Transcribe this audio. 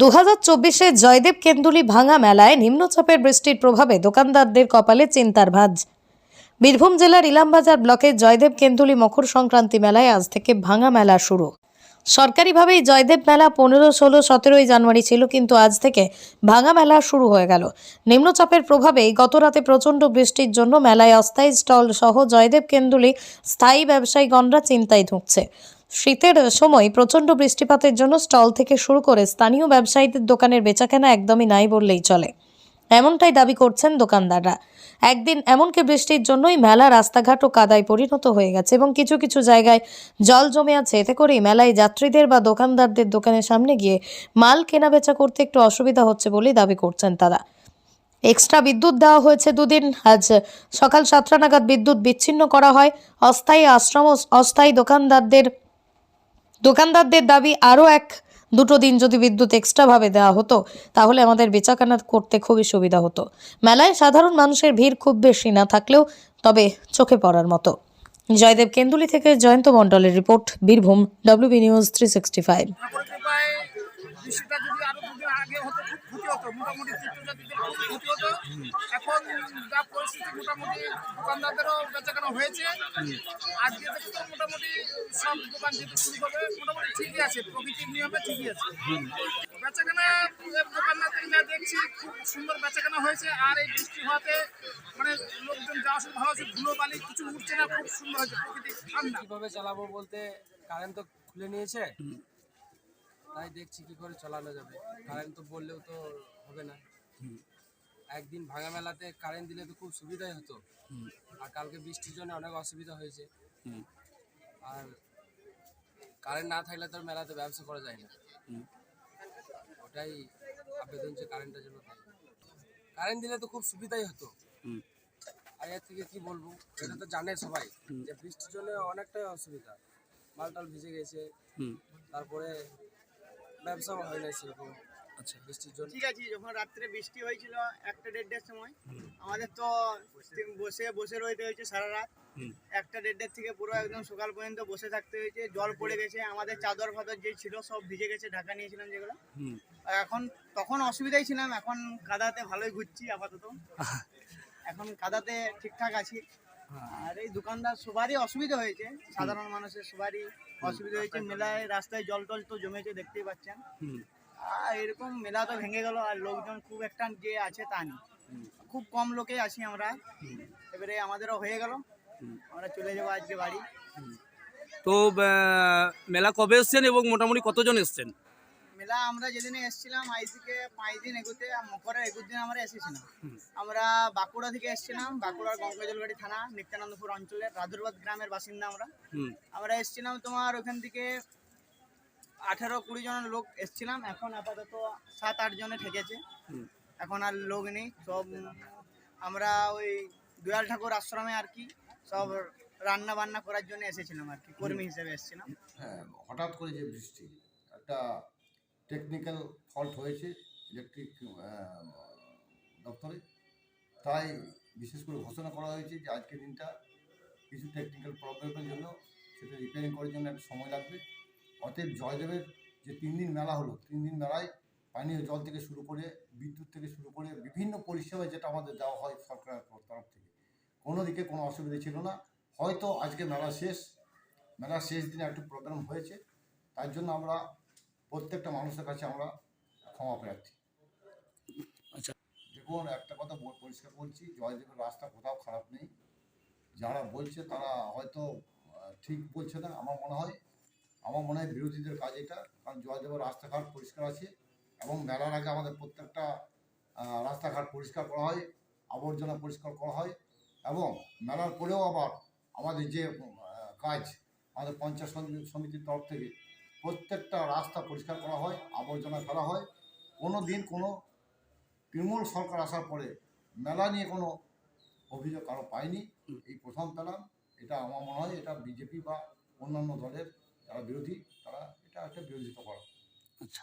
দু হাজার চব্বিশে জয়দেব কেন্দুলি ভাঙা মেলায় নিম্নচাপের বৃষ্টির প্রভাবে দোকানদারদের কপালে চিন্তার ভাঁজ। বীরভূম জেলার ইলামবাজার ব্লকের জয়দেব কেন্দুলি মকর সংক্রান্তি মেলায় আজ থেকে ভাঙা মেলা শুরু। সরকারিভাবেই জয়দেব মেলা পনেরো, ষোলো, সতেরোই জানুয়ারি ছিল, কিন্তু আজ থেকে ভাঙা মেলা শুরু হয়ে গেল। নিম্নচাপের প্রভাবে গতরাতে প্রচণ্ড বৃষ্টির জন্য মেলায় অস্থায়ী স্টল সহ জয়দেব কেন্দুলি স্থায়ী ব্যবসায়ীগণরা চিন্তায় ঢুকছে শীতের সময় প্রচণ্ড বৃষ্টিপাতের জন্য স্টল থেকে শুরু করে স্থানীয় ব্যবসায়ীদের দোকানের বেচাকেনা একদমই নাই বললেই চলে। এমনটাই দাবি করছেন দোকানদাররা। একদিন এমনকি বৃষ্টির জন্যই মেলা, রাস্তাঘাট ও কাদায় পরিণত হয়ে গেছে এবং কিছু কিছু জায়গায় জল জমে আছে। এতে করেই মেলায় যাত্রীদের বা দোকানদারদের দোকানের সামনে গিয়ে মাল কেনাবেচা করতে একটু অসুবিধা হচ্ছে বলেই দাবি করছেন তারা। এক্সট্রা বিদ্যুৎ দেওয়া হয়েছে দুদিন। আজ সকাল সাতটা নাগাদ বিদ্যুৎ বিচ্ছিন্ন করা হয়। অস্থায়ী আশ্রম অস্থায়ী দোকানদারদের দোকানদারদের দাবি, আরও এক দুটো দিন যদি বিদ্যুৎ এক্সট্রাভাবে দেওয়া হতো, তাহলে আমাদের বেচাকেনা করতে খুবই সুবিধা হতো। মেলায় সাধারণ মানুষের ভিড় খুব বেশি না থাকলেও, তবে চোখে পড়ার মতো। জয়দেব কেন্দুলি থেকে জয়ন্ত মণ্ডলের report, Birbhum WB news three sixty five ঠাকুরের কৃপায় বৃষ্টিটা যদি আরও দুদিন আগে হতো খুব ক্ষতি হতো মোটামুটি খুব এখন যা পরিস্থিতি মোটামুটি দোকানদারদেরও বেচাকেনা হয়েছে। আজকে থেকে মোটামুটি সব দোকান যেতে শুরু করবে। মোটামুটি ঠিকই আছে, প্রকৃতির নিয়মে ঠিকই আছে। বেচাকেনা, এ দোকানদার যা দেখছি, খুব সুন্দর বেচাকেনা হয়েছে। আর এই বৃষ্টি হওয়াতে মানে লোকজন যাওয়া আসা ভালো আছে, ধুলো বালি কিছু উঠছে না, খুব সুন্দর হয়েছে প্রকৃতি ঠান্ডা। কীভাবে চালাবো বলতে কারেন্ট তো খুলে নিয়েছে। তাই দেখছি কি করে চালানো যাবে। কারেন্ট তো বললেও তো হবে না। একদিন ভাঙা মেলাতে কারেন্ট দিলে তো খুব সুবিধাই হতো। আর কালকে বৃষ্টির জন্য অনেক অসুবিধা হয়েছে। আর কারেন্ট না থাকলে তো মেলাতে ব্যবসা করা যায় না। ওটাই আবেদন যে কারেন্টের জন্য কারেন্ট দিলে তো খুব সুবিধাই হতো। আর এর থেকে কি বলব? এটা তো জানে সবাই যে বৃষ্টির জন্য অনেকটাই অসুবিধা। মালটাল ভিজে গেছে। তারপরে ব্যবসাও হয় না সেরকম। আচ্ছা। বৃষ্টির জন্য। ঠিক আছে যখন রাত্রে বৃষ্টি হয়েছিল একটা দেড়টার সময় আমাদের তো বসে বসে রইতে হয়েছে সারা রাত। একটা দেড়টার থেকে পুরো একদম সকাল পর্যন্ত বসে থাকতে হয়েছে জল পড়ে গেছে আমাদের চাদর ফাদর যে ছিল সব ভিজে গেছে ঢাকা নিয়েছিলাম যেগুলো। আর এখন তখন অসুবিধাই ছিলাম এখন কাদাতে ভালোই ঘুরছি আপাতত। এখন কাদাতে ঠিকঠাক আছি। আর এই দোকানদার সবারই অসুবিধা হয়েছে সাধারণ মানুষের সবারই অসুবিধা হয়েছে। মেলায় রাস্তায় জল টল তো জমেছে দেখতেই পাচ্ছেন। আর এরকম মেলা তো ভেঙে গেল আর লোকজন খুব একটা যে আছে তা নেই। খুব কম লোকে আছি আমরা। এবারে আমাদেরও হয়ে গেল। আমরা চলে যাব আজকে বাড়ি। তো মেলা কবে এসছেন এবং মোটামুটি কতজন এসছেন? মেলা আমরা যেদিনে এসেছিলাম আজ থেকে পাঁচ দিন এগুতে মকরের একুশ দিন আমরা এসেছিলাম। আমরা বাঁকুড়া থেকে এসেছিলাম বাঁকুড়ার গঙ্গাজলবাড়ি থানা নিত্যানন্দপুর অঞ্চলের রাজুরবাদ গ্রামের বাসিন্দা আমরা। আমরা এসেছিলাম তোমার ওখান থেকে আঠারো কুড়ি জন লোক এসেছিলাম এখন আপাতত সাত আট জনে ঠেকেছে। এখন আর লোক নেই সব আমরা ওই দুয়াল ঠাকুর আশ্রমে আর কি সব রান্না বান্না করার জন্য এসেছিলাম আর কি কর্মী হিসেবে এসেছিলাম। হ্যাঁ হঠাৎ করে যে বৃষ্টি একটা টেকনিক্যাল ফল্ট হয়েছে ইলেকট্রিক দপ্তরে। তাই বিশেষ করে ঘোষণা করা হয়েছে যে আজকের দিনটা কিছু টেকনিক্যাল প্রবলেমের জন্য, সেটা রিপেয়ারিং করার জন্য একটা সময় লাগবে। অতএব জয়দেবের যে তিন দিন মেলা হলো, তিন দিন মেলায় পানীয় জল থেকে শুরু করে বিদ্যুৎ থেকে শুরু করে বিভিন্ন পরিষেবা যেটা আমাদের দেওয়া হয় সরকারের তরফ থেকে। কোনো দিকে কোনো অসুবিধা ছিল না। হয়তো আজকে মেলা শেষ, মেলার শেষ দিনে একটু প্রোগ্রাম হয়েছে। তার জন্য আমরা প্রত্যেকটা মানুষের কাছে আমরা ক্ষমা প্রার্থী আচ্ছা। দেখুন একটা কথা পরিষ্কার বলছি জয়দেবের রাস্তা কোথাও খারাপ নেই যারা বলছে তারা হয়তো ঠিক বলছে না আমার মনে হয় আমার মনে হয় বিরোধীদের কাজ এটা কারণ জয়দেবের রাস্তাঘাট পরিষ্কার আছে এবং মেলার আগে আমাদের প্রত্যেকটা রাস্তাঘাট পরিষ্কার করা হয় আবর্জনা পরিষ্কার করা হয় এবং মেলার পরেও আবার আমাদের যে কাজ আমাদের পঞ্চায়েত সমিতির তরফ থেকে প্রত্যেকটা রাস্তা পরিষ্কার করা হয়, আবর্জনা ফেলা হয়। কোনো দিন কোনো তৃণমূল সরকার আসার পরে মেলা নিয়ে কোনো অভিযোগ কারও পায়নি। এই প্রথম পেলাম এটা আমার মনে হয় এটা বিজেপি বা অন্যান্য দলের যারা বিরোধী, তারা এটা একটা বিরোধিতা করা। আচ্ছা।